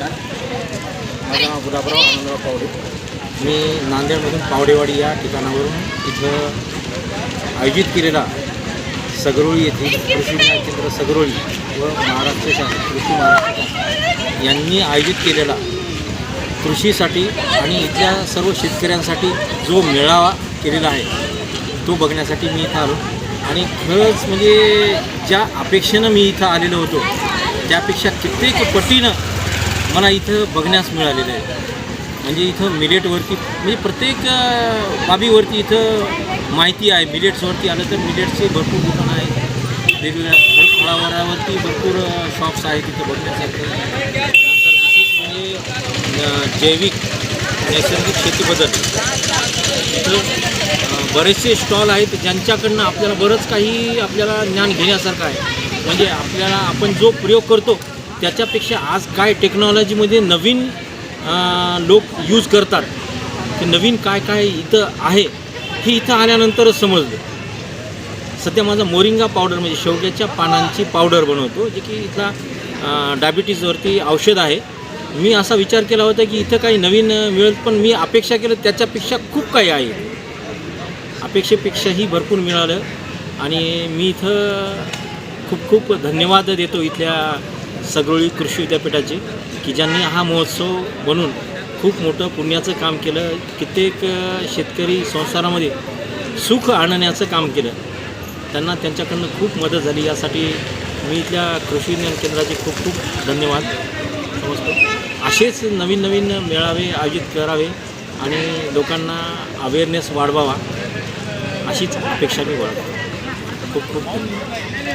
नमस्कार. माझं नाव गुलाबराव आनंदराव पावडे. मी नांदेडमधून पावडेवाडी या ठिकाणावरून इथं आयोजित केलेला सगरोळी येथील कृषी विज्ञान केंद्र सगरोळी व महाराष्ट्र शासन कृषी महाराष्ट्र यांनी आयोजित केलेला कृषीसाठी आणि इथल्या सर्व शेतकऱ्यांसाठी जो मेळावा केलेला आहे तो बघण्यासाठी मी इथं आलो. आणि खरंच म्हणजे ज्या अपेक्षेनं मी इथं आलेलो होतो त्यापेक्षा कित्येक पटीनं मला इथं बघण्यास मिळालेलं आहे. म्हणजे इथं मिलेटवरती म्हणजे प्रत्येक बाबीवरती इथं माहिती आहे मिलेट्सवरती आलं तर मिलेट्सचे भरपूर दुकानं आहेत. वेगवेगळ्या फळफळावरावरती भरपूर शॉप्स आहेत इथं बघण्यासारखे. नंतर विशेष म्हणजे जैविक नैसर्गिक शेतीबद्दल इथं बरेचसे स्टॉल आहेत ज्यांच्याकडनं आपल्याला बरंच काही आपल्याला ज्ञान घेण्यासारखं आहे. म्हणजे आपल्याला आपण जो प्रयोग करतो त्याच्यापेक्षा आज काय टेक्नॉलॉजीमध्ये नवीन लोक यूज करतात ते नवीन काय काय इथं आहे हे इथं आल्यानंतरच समजलं. सध्या माझा मोरिंगा पावडर म्हणजे शेवग्याच्या पानांची पावडर बनवतो जे की इथला डायबिटीजवरती औषध आहे. मी असा विचार केला होता की इथं काही नवीन मिळेल पण मी अपेक्षा केलं त्याच्यापेक्षा खूप काही आहे. अपेक्षेपेक्षाही भरपूर मिळालं आणि मी इथं खूप खूप धन्यवाद देतो इथल्या सगळी कृषी विद्यापीठाची की ज्यांनी हा महोत्सव बनून खूप मोठं पुण्याचं काम केलं. कित्येक शेतकरी संसारामध्ये सुख आणण्याचं काम केलं. त्यांना त्यांच्याकडनं खूप मदत झाली. यासाठी मी इथल्या कृषी विज्ञान केंद्राचे खूप खूप धन्यवाद. समजतो असेच नवीन नवीन मेळावे आयोजित करावे आणि लोकांना अवेअरनेस वाढवावा अशीच अपेक्षा मी बाळगतो. खूप खूप धन्यवाद.